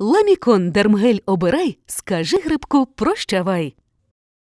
Ламікон Дермгель обирай, скажи грибку прощавай.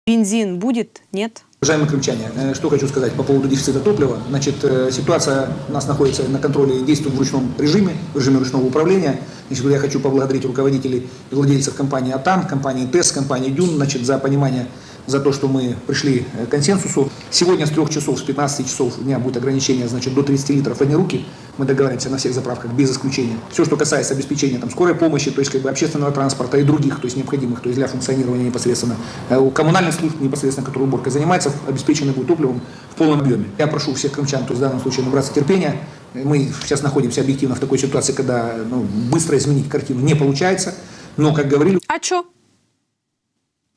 Бензин будет? Нет? Уважаемые крымчане, э, что хочу сказать по поводу дефицита топлива. Значит, э, ситуация у нас находится на контроле и действует в ручном режиме, в режиме ручного управления. Значит, я хочу поблагодарить руководителей и владельцев компании «Атан», компании ТЭС, компании «Дюн» значит, за понимание, за то, что мы пришли к консенсусу. Сегодня с 3 часов, с 15 часов дня будет ограничение значит, до 30 литров одни руки. Мы договариваемся на всех заправках без исключения. Все, что касается обеспечения там, скорой помощи, то есть как бы, общественного транспорта и других, то есть необходимых то есть для функционирования непосредственно э, у коммунальных служб непосредственно, которые уборкой занимаются, обеспечены будут топливом в полном объеме. Я прошу всех крымчан, то есть в данном случае набраться терпения. Мы сейчас находимся объективно в такой ситуации, когда ну, быстро изменить картину не получается. Но, как говорили, А чо?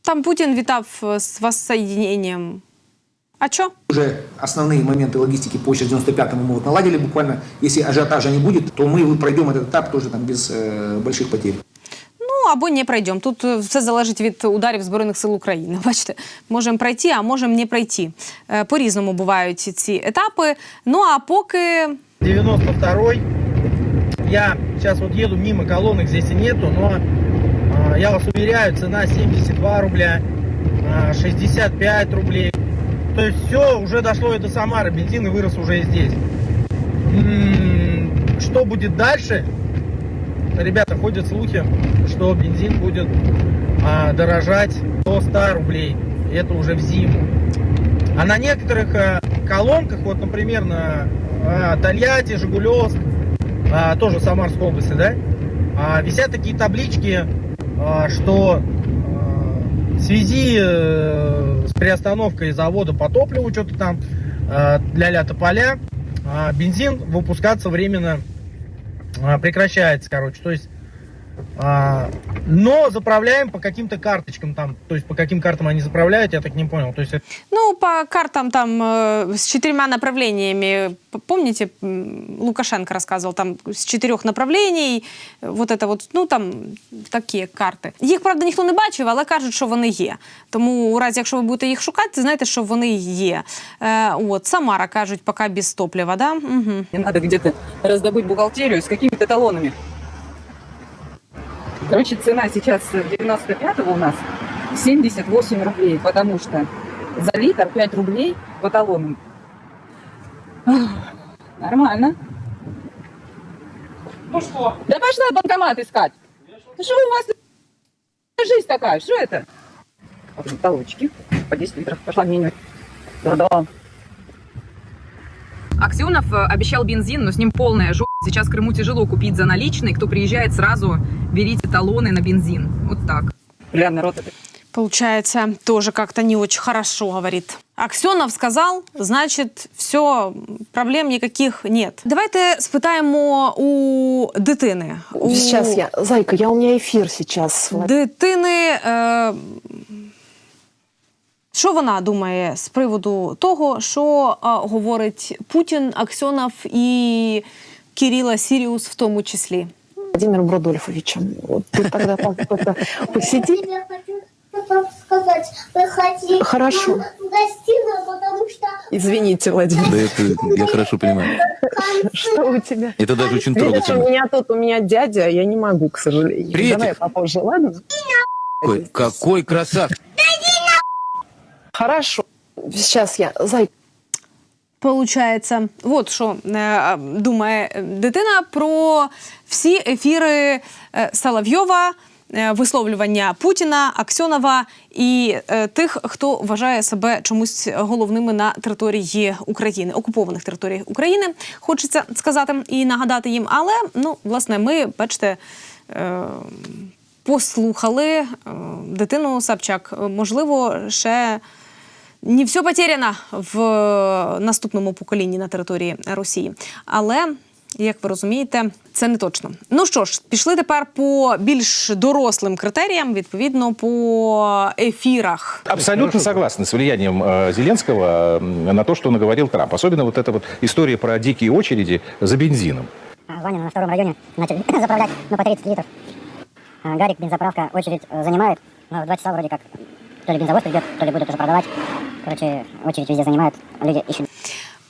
Там Путин витав э, с воссоединением. А чо? уже основные моменты логистики по 95-му мы вот наладили буквально. Если ажиотажа не будет, то мы пройдем этот этап тоже там без э, больших потерь. Ну або не пройдемо. Тут е, все залежить від ударів Збройних сил України. Бачите, можемо пройти, а можемо не пройти. Е, По-різному бувають ці етапи. Ну а поки 92-й. Я сейчас вот еду мимо колонок, здесь и нету, но а, я вас уверяю, цена 72 рубля, а, 65 рублей. То есть все уже дошло и до Самары, бензин вырос уже здесь. М, Что будет дальше? Ребята, ходят слухи, что бензин будет а, дорожать до 100 рублей. Это уже в зиму. А на некоторых э, колонках, вот, например, на э, Тольятти, Жигулевск, а, тоже Самарской области, да, а, висят такие таблички, а, что а, в связи э, с приостановкой завода по топливу, что-то там, а, тополя, а, бензин выпускаться временно а, прекращается, короче. То есть, а, но заправляем по каким-то карточкам там, то есть по каким картам они заправляют, я так не понял. То есть это Ну, по картам там э, с четырьмя направлениями. П- Помните, м, Лукашенко рассказывал, там с чотирьох направлений, е, вот это вот, ну там такі карти. Їх, правда, ніхто не бачив, але кажуть, що вони є. Тому, у разі, якщо ви будете їх шукати, знайте, що вони є. Е, от, Самара кажуть, поки без топлива, да? Угу. Мне надо где-то раздобыть бухгалтерию с какими-то талонами. Короче, цена сейчас 95-го у нас 78 рублей, потому что за литр 5 рублей по талонам. Нормально. Ну что? Да пошла банкомат искать. Ну что у вас жизнь такая? Что это? Вот Талончики по 10 литров. Пошла меню. Да-да. Аксенов э, обещал бензин, но с ним полная жопа. Сейчас в Крыму тяжело купить за наличные. Кто приезжает, сразу берите талоны на бензин. Вот так. Бля, народ это Получается, тоже как-то не очень хорошо говорит. Аксьонов сказав, значить, все, проблем никаких нет. Давайте спитаємо у дитини. У Сейчас я, зайка, я у меня эфир сейчас. дитини. Е, що вона думає з приводу того, що е, говорить Путін, Аксьонов і Кирила Сіріус в тому числі? Владимиром Рудольфовичем. Вот ты тогда так это посиди. Я хочу вам сказать, вы хотите Хорошо. в гостиную, потому что Извините, Владимир. Да это я хорошо понимаю. Что у тебя? Это даже очень Видишь, у трогательно. меня тут у меня дядя, я не могу, к сожалению. Приветик. Давай попозже, ладно? Какой, какой красавчик. Хорошо. Сейчас я, зайка. Получається, от що е, думає дитина про всі ефіри е, Соловйова, е, висловлювання Путіна, Аксьонова і е, тих, хто вважає себе чомусь головними на території України, окупованих територій України. Хочеться сказати і нагадати їм. Але ну, власне, ми бачите. е, Послухали е, дитину Сапчак. Можливо, ще не все потеряно в наступному поколінні на території Росії. Але, як ви розумієте, це не точно. Ну що ж, пішли тепер по більш дорослим критеріям, відповідно по ефірах. Абсолютно согласны с влиянием э, Зеленского э, на то, что наговорил Трамп. Особенно вот эта вот история про дикие очереди за бензином. Ваня на втором районе начали заправлять, ну, по 30 литров. А, Гарик, бензоправка, очередь э, занимает. Но в два часа вроде как то ли бензовоз придет, то ли будут уже продавать. Короче, очередь везде занимают, люди ищут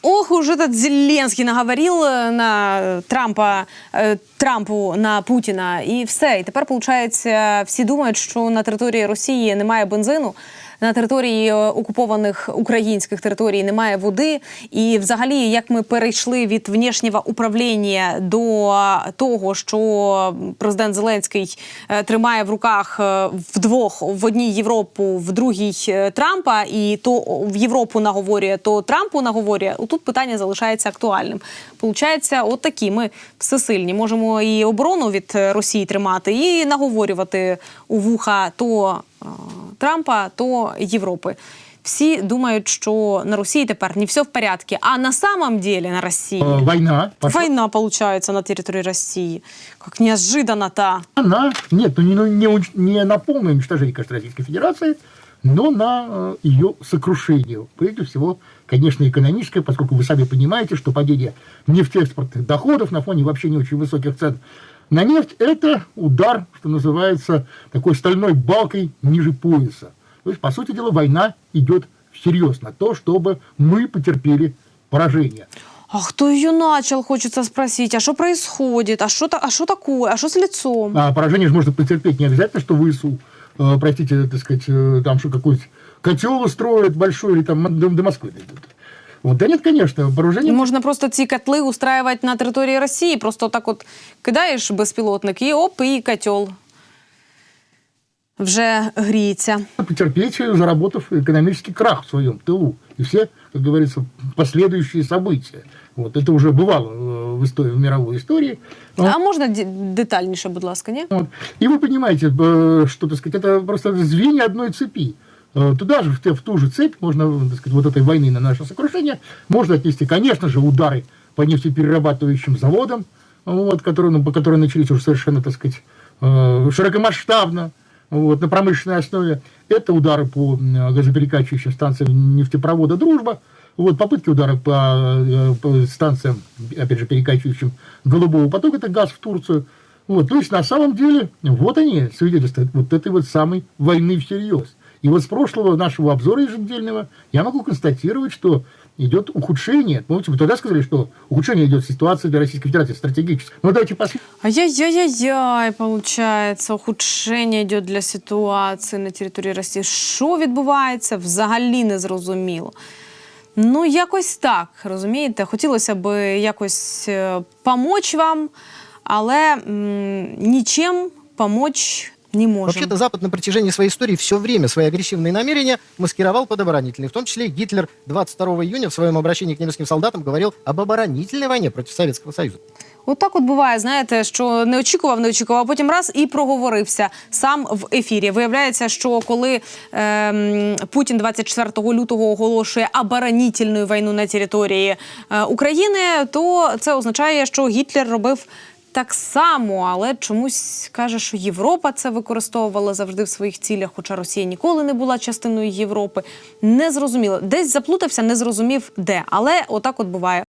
Ох, уже этот Зеленский наговорил е, на Трампа, е, Трампу на Путіна, і все. І тепер, виходить, всі думають, що на території Росії немає бензину. На території е, окупованих українських територій немає води, і взагалі, як ми перейшли від внішнього управління до того, що президент Зеленський е, тримає в руках е, вдвох в одній Європу, в другій е, Трампа, і то в Європу наговорює, то Трампу наговорює. Тут питання залишається актуальним. Получається, от такі ми всесильні. Можемо і оборону від е, Росії тримати, і наговорювати у вуха то е, Трампа, то Європи. Всі думають, що на Росії тепер не все в порядку, а на самом деле на Росії Э, Война. пошла. война получается на территории России. Как неожиданно-то. Она, нет, ну не, ну, не, уч- не на полное уничтожение, конечно, Российской Федерации, но на э, ее сокрушение. Прежде всего, конечно, экономическое, поскольку вы сами понимаете, что падение нефтеэкспортных доходов на фоне вообще не очень высоких цен на нефть – это удар, что называется, такой стальной балкой ниже пояса. То есть, по сути дела, война идет всерьез на то, чтобы мы потерпели поражение. А кто ее начал, хочется спросить. А что происходит? А что, а что такое? А что с лицом? А поражение же можно потерпеть не обязательно, что ВСУ, э, простите, так сказать, э, там что какой-то котел устроит большой или там до, до Москвы дойдут. Вот, да нет, конечно, поражение... Можна просто ці котли устраивать на території Росії. Просто так от кидаєш безпілотник і оп, і котел вже гріється. потерпеть, э, заработав экономический крах в своем тылу. И все, как говорится, последующие события. Вот это уже бывало э, в, истории, в мировой истории. Вот. А можна ді- детальніше, будь ласка, ні? Вот. И вы понимаете, э, что, так сказать, это просто звенья одной цепи. Э, Туда же, в, в ту же цепь, можно, так сказать, вот этой войны на наше сокрушение, можно отнести, конечно же, удары по нефтеперерабатывающим заводам, вот, которые, ну, по которым начались уже совершенно, так сказать, э, широкомасштабно, вот, на промышленной основе. Это удары по м, газоперекачивающим станциям нефтепровода «Дружба», вот, попытки удара по, э, по станциям, опять же, перекачивающим голубого потока, это газ в Турцию. Вот, то есть, на самом деле, вот они, свидетельства вот этой вот самой войны всерьез. И вот с прошлого нашего обзора еженедельного я могу констатировать, что идет ухудшение. Помните, вы тогда сказали, что ухудшение идет ситуации для Российской Федерации стратегически. Ну, давайте посмотрим. Ай-яй-яй-яй, получається, ухудшення йде для ситуації на території Росії. Що відбувається, взагалі не зрозуміло. Ну, якось так, розумієте? Хотілося б якось е, помочь вам, але м, нічим помочь не можемо. Вообще-то Запад на протяжении своей истории все время свои агрессивные намерения маскировал под оборонительные. В том числе Гитлер 22 июня в своем обращении к немецким солдатам говорил об оборонительной войне против Советского Союза. От так от буває, знаєте, що не очікував, не очікував, а потім раз і проговорився сам в ефірі. Виявляється, що коли ем, Путін 24 лютого оголошує оборонітельну війну на території е, України, то це означає, що Гітлер робив. Так само, але чомусь каже, що Європа це використовувала завжди в своїх цілях, хоча Росія ніколи не була частиною Європи. Не зрозуміло. Десь заплутався, не зрозумів де. Але отак от буває.